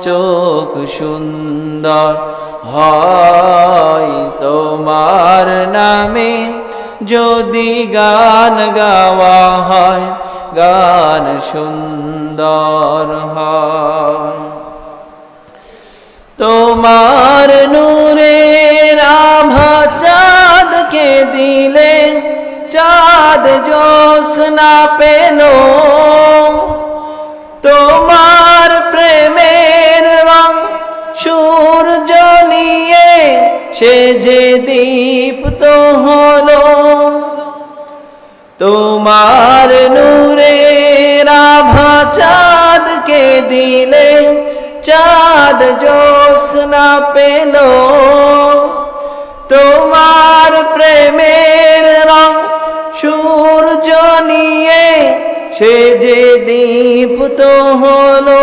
চোখ সুন্দর হয় তোমার নামে। যদি গান গাওয়া হয়, গান সুন্দর হয়। তোমার নূরের আভা চাঁদকে দিলেন চাঁদ জোসনা পেল। তোমার সে যে দীপ্ত হলো তোমার নূরের আভা চাঁদকে দিলে চাঁদ জোসনা পেল। তোমার প্রেমের রং সূর্য নিয়ে সে যে দীপ্ত হলো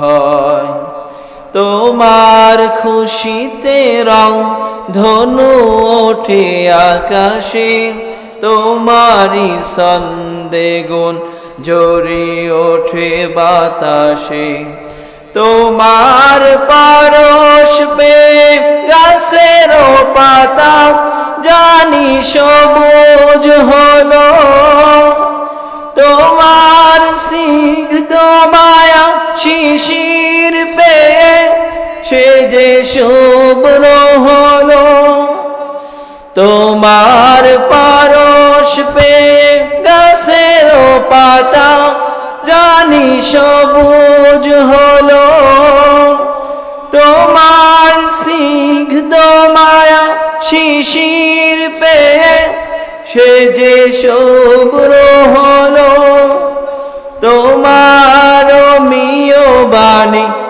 হয়। তোমার খুশিতে রং ধনু ওঠে আকাশে তোমারি সন্দে গুণ জরি ওঠে বাতাসে। তোমার পারস পে গাছের পাতা, জানি সবুজ হলো। যে শুভ্র হলো তোমার পারস পে গাছের পাতা জানি সবুজ হলো। তোমার সিগ্ধ মায়া শিশির পেয়ে সে যে শুভ্র হলো তোমার মিয় বাণী